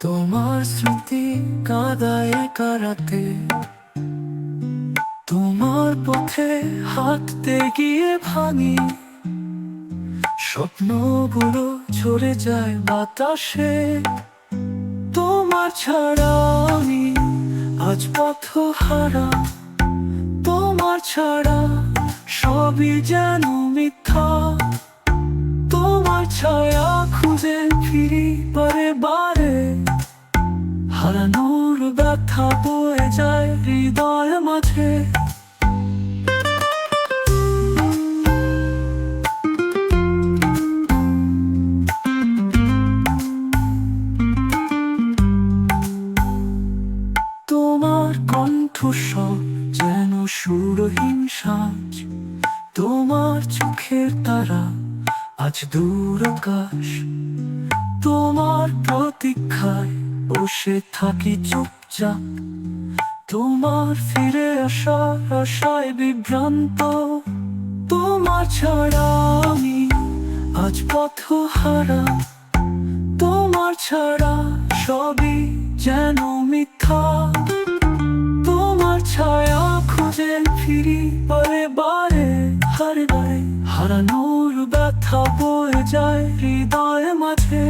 তোমার স্মৃতি কাদায় কারাতে তোমার পথে হাঁটতে গিয়ে ভাঙি। স্বপ্নগুলো ঝরে যায় বাতাসে। তোমার ছাড়া আমি আজ পথ হারা। তোমার ছাড়া সবই যেন মিথ্যা। ছায়া খুঁজে ফিরি বারে বারে। হারানোর ব্যথা বয়ে যায় হৃদয় মাঝে। তোমার কণ্ঠস্বর যেন সুরহীন সাজ। তোমার চোখের তারা আজ দূর আকাশ, তোমার প্রতীক্ষায় বসে থাকি চুপচাপ। তোমার ফিরে আসার আশায় বিভ্রান্ত, তোমার ছাড়া আমি আজ পথ হারা তোমার ছাড়া সবই যেন মিথ্যা। ব্যথা বয়ে যায় হৃদয় মাঝে।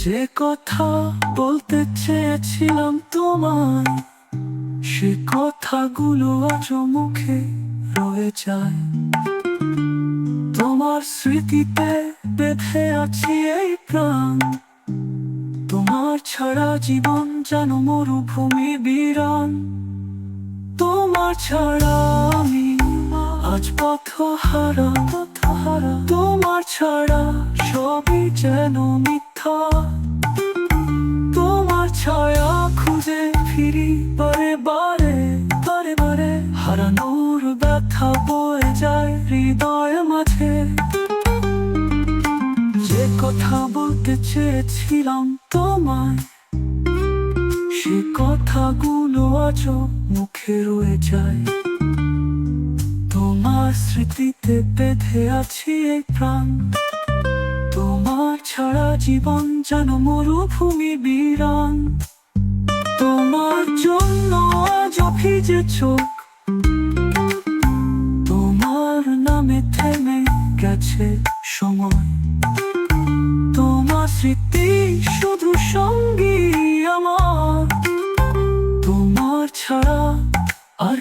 যে কথা বলতে চেয়েছিলাম তোমার সে কথাগুলো আজ মুখে রয়ে যায়। তোমার স্মৃতিতে বেঁধে আছি এই প্রাণ তোমার ছাড়া জীবন যেন মরুভূমি বিরান তোমার ছাড়া আমি আজ পথ হারা হারা তোমার ছাড়া সবই যেন মিথ্যা। তোমার ছায়া খুঁজে ফিরি বারে বারে বারে বারে। হারানোর ব্যথা বয়ে যায় হৃদয়। বলতে চেয়েছিলাম তোমায়। সে কথাগুলো আজও মুখে রয়ে যায়। তোমার স্মৃতিতে বেঁধে আছি এই প্রাণ। তোমার ছাড়া জীবন যেন মরুভূমি বিরান। তোমার জন্য আজ ভিজে চোখ। তোমার নামে থেমে গেছে সময়। স্মৃতি শুধু সঙ্গী আমার। তোমার ছাড়া আর